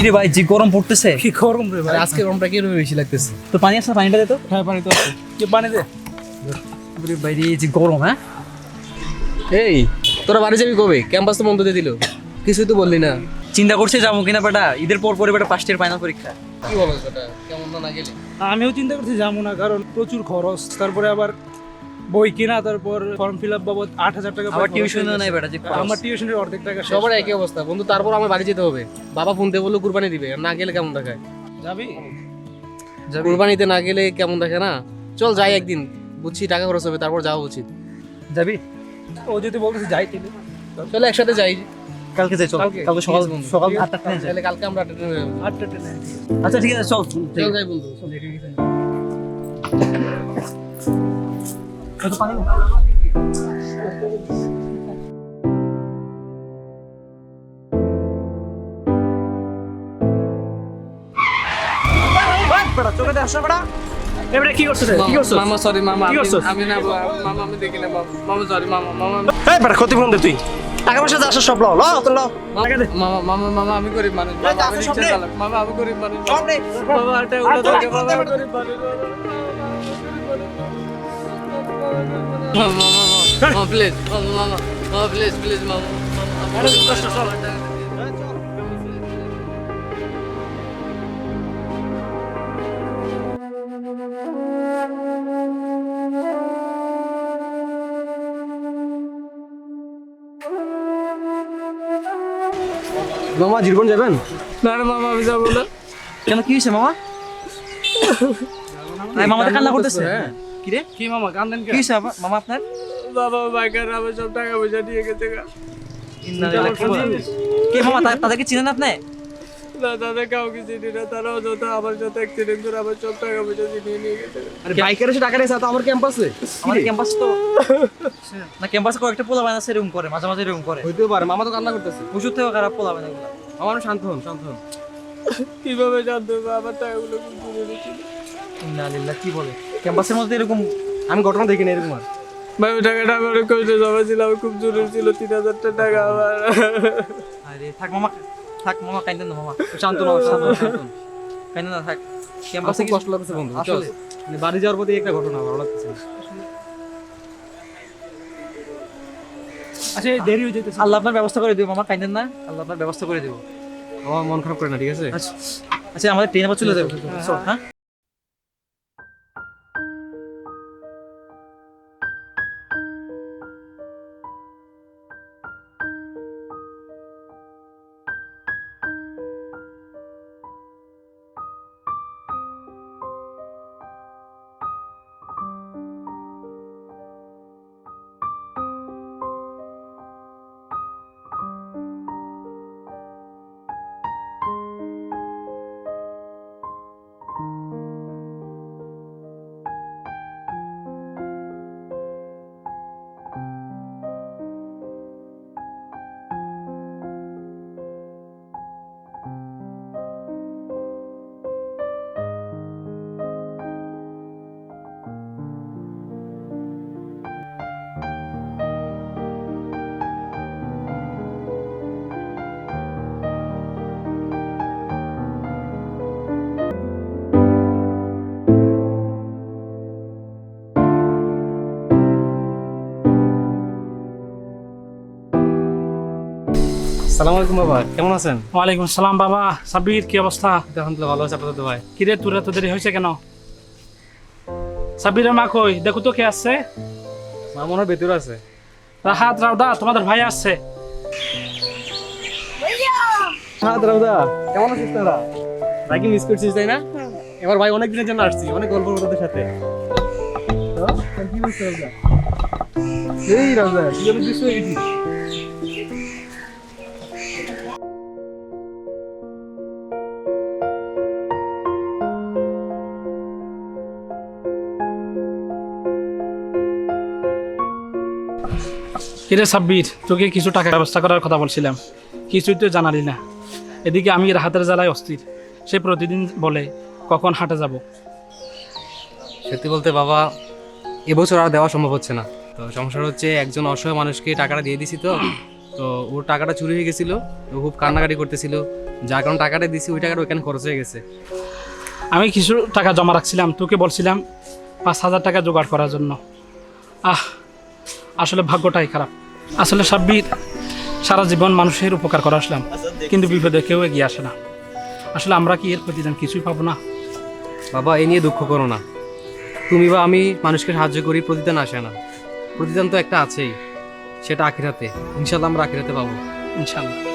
কিরে ভাই যে গরম পড়তেছে। কি গরম রে ভাই? আজকে গরমটা কীরকম বেশি লাগতেছে? তো পানি আসছে পানিটা দে তো? হ্যাঁ পানি তো আছে। কি পানি দে? ভাই রে, যে গরম হ্যাঁ? এই তোরা বাড়ি যাবি কবে? ক্যাম্পাস তো বন্ধ দিয়ে দিল। কিছুই তো বললি না। চিন্তা করছে যাব কিনা বেটা? ঈদের পর পরে বেটা ফার্স্ট ইয়ার ফাইনাল পরীক্ষা। কি বলো সেটা? কেমন না না গেলে? আমিও চিন্তা করছি যাব না কারণ প্রচুর খরচ। তারপরে আবার বই কিনা তারপর ফর্ম ফিল আপ বাবদ আট হাজার টাকা আবার খরচ টিউশন নাই বেটা যে আমার টিউশনের অর্ধেক টাকা সবার একই অবস্থা। বন্ধু তারপর আমার বাড়ি যেতে হবে। বাবা ফোন দিয়ে বলল কুরবানি দিবে। না গেলে কেমন দেখায়? যাবি? কুরবানিতে না গেলে কেমন দেখে না? চল যাই একদিন বুঝছি টাকা খরচ হবে তারপর যাওয়া উচিত। যাবি? ও যদি বলতেছে যাই চলো একসাথে যাই। কালকে যাই চল। কালকে? সকাল সকাল আটটা ট্রেনে যাই। তাহলে কালকে আমরা ট্রেনে। আটটা ট্রেনে আচ্ছা ঠিক আছে চল। চল যাই বন্ধু। একটু পানি? বেটা, চোখে দেখছ বেটা? এবারে কি করছিস? কি করছিস? মামা সরি মামা কি আমি- করছিস? আমি না মামা আমি দেখি না মামা সরি মামা মামা এই বেটা ক্ষতিপূরণ দে তুই টাকা পয়সা যা সব লাও লাও তো লাও মামা মামা মামা আমি গরিব মানুষ মামা আমি রিক্সা চালক মামা আমি গরিব মানুষ মামা এটা উল্টো থাকে মামা আমি গরিব মানুষ মামা মামা প্লিজ মামা মামা মামা প্লিজ প্লিজ মামা মামা জীবন যাবেন? না না মামা আমি যাব না। কেন কি হয়েছে মামা? আই মামা তো কান্না করতেছে? কি রে? কি মামা কান্দেন কি হয়েছে মামা আপনার? বাবা বাইকার আমি সব টাকা পয়সা দিয়ে গেছে গা। কে মামা তা- তাদেরকে চিনেন আপনি? না কাউকে চিনি না তারাও যত আমার সাথে অ্যাক্সিডেন্ট করে আমার সব টাকা পয়সা ছিনিয়ে নিয়ে গেছে। আরে বাইকের এসে টাকা নিয়েছে তো আমার ক্যাম্পাসে আমাদের ক্যাম্পাস তো না ক্যাম্পাসে কয়েকটা পোলা করে মাঝে মাঝে এরকম করে। হইতেও পারে মামা তো কান্না করতেছে। থেকে খারাপ পোলা বানা আমার শান্ত হন শান্ত হন। কীভাবে জানতে হবে? আমার টাকাগুলো কি বলে? ক্যাম্পাসের মধ্যে এরকম আমি ঘটনা দেখিনি এরকম আর। ভাই ওই টাকাটা আমার জমা ছিল আমার খুব জরুরি ছিল তিন হাজার টাকা আমার। আরে থাক মামা। থাক মামা কাইন্দেন না মামা। শান্ত শান্ত কাইন্দেন না থাক। ক্যাম্পাসে কষ্ট লাগছে বন্ধু আসলে মানে বাড়ি যাওয়ার পথে একটা ঘটনা ভালো লাগতেছে। আচ্ছা দেরি হয়ে যেতেছে আল্লাহ আপনার ব্যবস্থা করে দিব মামা কাইন্দেন না? আল্লাহ আপনার ব্যবস্থা করে দিব। আমার মন খারাপ করে না ঠিক আছে? আচ্ছা আচ্ছা আমাদের ট্রেন আবার চলে যাবে। হ্যাঁ? সালাম আলাইকুম বাবা কেমন আছেন? ওয়ালাইকুম সালাম বাবা সাব্বির কি অবস্থা? আলহামদুলিল্লাহ ভালো আছে আপাতত ভাই কিরে তোর এত দেরি হয়েছে কেন? সাব্বিরের মা কই? দেখো তো কে আসছে মা মনে ভেতরে আছে। রাহাত রাউদা তোমাদের ভাই হ্যাঁ দাদা কেমন আছিস তোরা? ভাইকে মিস করছিস তাই না? এবার ভাই অনেক দিনের জন্য আসছি অনেক গল্প করব তোদের সাথে। কি এই তুই অনেক দৃশ্য কিরে সাব্বির তোকে কিছু টাকা ব্যবস্থা করার কথা বলছিলাম। কিছুই তো জানালি না। এদিকে আমি রাহাতের জ্বালায় অস্থির। সে প্রতিদিন বলে কখন হাটে যাব? সত্যি বলতে বাবা এবছর আর দেওয়া সম্ভব হচ্ছে না। তো সমস্যা হচ্ছে একজন অসহায় মানুষকে টাকাটা দিয়ে দিছি তো তো। তো ওর টাকাটা চুরি হয়ে গেছিল ও খুব কান্নাকাটি করতেছিল। যার কারণে টাকাটা দিছি ওই টাকাটা ওইখানে খরচ হয়ে গেছে। আমি কিছু টাকা জমা রাখছিলাম তোকে বলছিলাম পাঁচ হাজার টাকা জোগাড় করার জন্য। আহ আসলে ভাগ্যটাই খারাপ। আসলে সাব্বির সারা জীবন মানুষের উপকার করে আসলাম কিন্তু বিপদে কেউ এগিয়ে আসে না। আসলে আমরা কি এর প্রতিদান কিছুই পাবো না? বাবা এ নিয়ে দুঃখ করো না। তুমি বা আমি মানুষকে সাহায্য করি প্রতিদান আসে না। প্রতিদান তো একটা আছেই সেটা আখিরাতে। ইনশাল্লাহ আমরা আখিরাতে পাবো। ইনশাল্লাহ